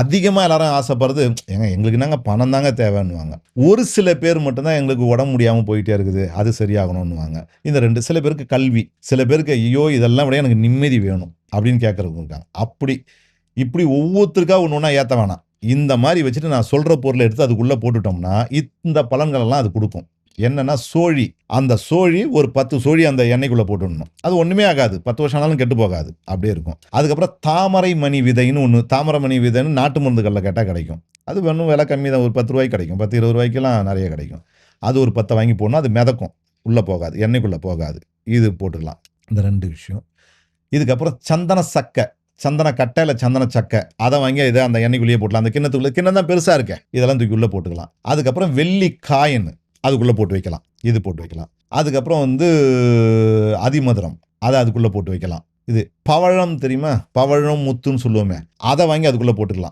அதிகமாக எல்லாரும் ஆசைப்படுறது ஏங்க எங்களுக்கு என்னங்க பணம் தாங்க தேவைன்னுவாங்க. ஒரு சில பேர் மட்டும்தான் எங்களுக்கு உடம்பு முடியாமல் போயிட்டே இருக்குது அது சரியாகணும்னுவாங்க. இந்த ரெண்டு சில பேருக்கு கல்வி சில பேருக்கு ஐயோ இதெல்லாம் விட எனக்கு நிம்மதி வேணும் அப்படின்னு கேட்குறவங்க இருக்காங்க. அப்படி இப்படி ஒவ்வொருத்தருக்காக ஒன்று ஒன்றா ஏற்ற வேணாம். இந்த மாதிரி வச்சுட்டு நான் சொல்கிற பொருளை எடுத்து அதுக்குள்ளே போட்டுட்டோம்னா இந்த பலன்களெல்லாம் அது கொடுக்கும். என்னென்னா சோழி. அந்த சோழி ஒரு பத்து சோழி அந்த எண்ணெய்க்குள்ளே போட்டுடணும். அது ஒன்றுமே ஆகாது. பத்து வருஷம் ஆனாலும் கெட்டு போகாது. அப்படியே இருக்கும். அதுக்கப்புறம் தாமரை மணி விதைன்னு ஒன்று தாமரை மணி விதைன்னு நாட்டு மருந்துகளில் கேட்டால் கிடைக்கும். அது வேணும் விலை கம்மி தான். ஒரு பத்து ரூபாய்க்கு கிடைக்கும். பத்து இருபது ரூபாய்க்கெல்லாம் நிறைய கிடைக்கும். அது ஒரு பத்தை வாங்கி போடணும். அது மிதக்கும். உள்ளே போகாது. எண்ணெய்க்குள்ளே போகாது. இது போட்டுக்கலாம். இந்த ரெண்டு விஷயம். இதுக்கப்புறம் சந்தன சக்கை. சந்தன கட்டை இல்லை சந்தன சக்கை. அதை வாங்கி இதை அந்த எண்ணெய்க்குள்ளேயே போட்டலாம் அந்த கிண்ணத்துக்குள்ளே கிண்ணம் தான் பெருசாக இருக்கே. இதெல்லாம் தூக்கி உள்ளே போட்டுக்கலாம். அதுக்கப்புறம் வெள்ளி காயின் அதுக்குள்ளே போட்டு வைக்கலாம். இது போட்டு வைக்கலாம். அதுக்கப்புறம் வந்து அதிமதுரம். அதை அதுக்குள்ளே போட்டு வைக்கலாம். இது பவழம் தெரியுமா? பவழம் முத்துன்னு சொல்லுவோமே. அதை வாங்கி அதுக்குள்ளே போட்டுக்கலாம்.